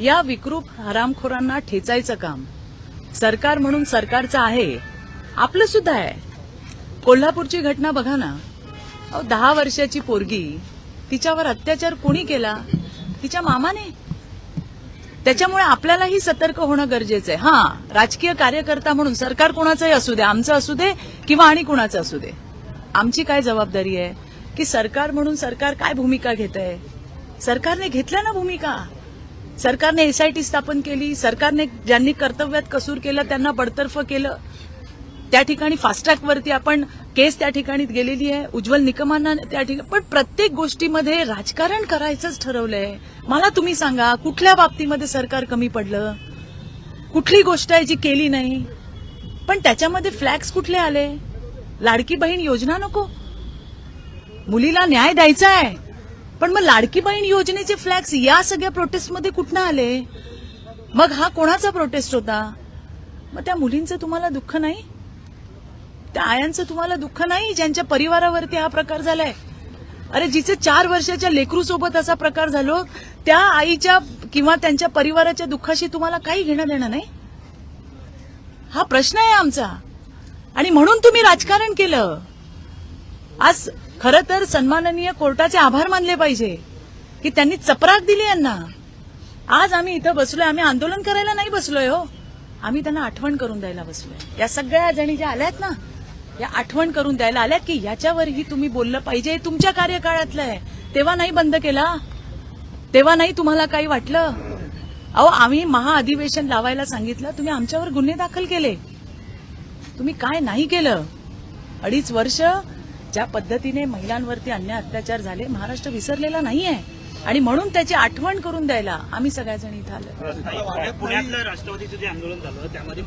या विकृप हरामखोरांना ठेचायचं काम. सरकार म्हणून सरकारचं आहे. आपलं सुद्धा आहे. कोल्हापूरची घटना बघा ना. अहो, दहा वर्षाची पोरगी तिच्यावर अत्याचार कोणी केला? तिच्या मामाने? त्याच्यामुळे आपल्यालाही सतर्क होणं गरजेचं आहे. हा राजकीय कार्यकर्ता म्हणून सरकार कोणाचंही असू दे आमचं असू दे किंवा आणि कुणाचं असू दे. आमची काय जबाबदारी आहे? की सरकार म्हणून सरकार काय भूमिका घेत आहे सरकारने घेतल्या ना भूमिका? सरकारने एसआयटी स्थापन केली सरकारने ज्यांनी कर्तव्यात कसूर केलं त्यांना बडतर्फ केलं. त्या ठिकाणी फास्ट्रॅकवरती आपण केस त्या ठिकाणी गेलेली आहे. उज्ज्वल निकमांना त्या ठिकाणी पण प्रत्येक गोष्टीमध्ये राजकारण करायचंच ठरवलंय. मला तुम्ही सांगा कुठल्या बाबतीमध्ये सरकार कमी पडलं? कुठली गोष्ट आहे जी केली नाही? पण त्याच्यामध्ये फ्लॅग्स कुठले आले? लाडकी बहीण योजना नको. मुलीला न्याय द्यायचा आहे. पण मग लाडकी बहीण योजनेचे फ्लॅक्स या सगळ्या प्रोटेस्टमध्ये कुठनं आले? मग हा कोणाचा प्रोटेस्ट होता? मग त्या मुलींचं तुम्हाला दुःख नाही? त्या आयांचं तुम्हाला दुःख नाही? ज्यांच्या परिवारावरती हा प्रकार झालाय? अरे जिचे चार वर्षाच्या लेकरू सोबत असा प्रकार झालो त्या आईच्या किंवा त्यांच्या परिवाराच्या दुःखाशी तुम्हाला काही घेणं देणं नाही? हा प्रश्न आहे आमचा. आणि म्हणून तुम्ही राजकारण केलं. आज खरं तर सन्माननीय कोर्टाचे आभार मानले पाहिजे की त्यांनी चपराक दिली यांना. आज आम्ही इथं बसलोय आम्ही आंदोलन करायला नाही बसलोय हो. आम्ही त्यांना आठवण करून द्यायला बसलोय. या सगळ्या जणी ज्या आल्यात ना या आठवण करून द्यायला आल्यात की याच्यावरही तुम्ही बोललं पाहिजे. तुमच्या कार्यकाळातलं आहे. तेव्हा नाही बंद केला. तेव्हा नाही तुम्हाला काही वाटलं? अहो आम्ही महाअधिवेशन लावायला सांगितलं तुम्ही आमच्यावर गुन्हे दाखल केले. तुम्ही काय नाही केलं? अडीच वर्ष ज्या पद्धतीने महिलांवरती अन्याय अत्याचार झाले महाराष्ट्र विसरलेला नाहीये. आणि म्हणून त्याची आठवण करून द्यायला आम्ही सगळ्याजणी इथं आलो पुण्यातलं राष्ट्रवादीचं जे आंदोलन झालं त्यामध्ये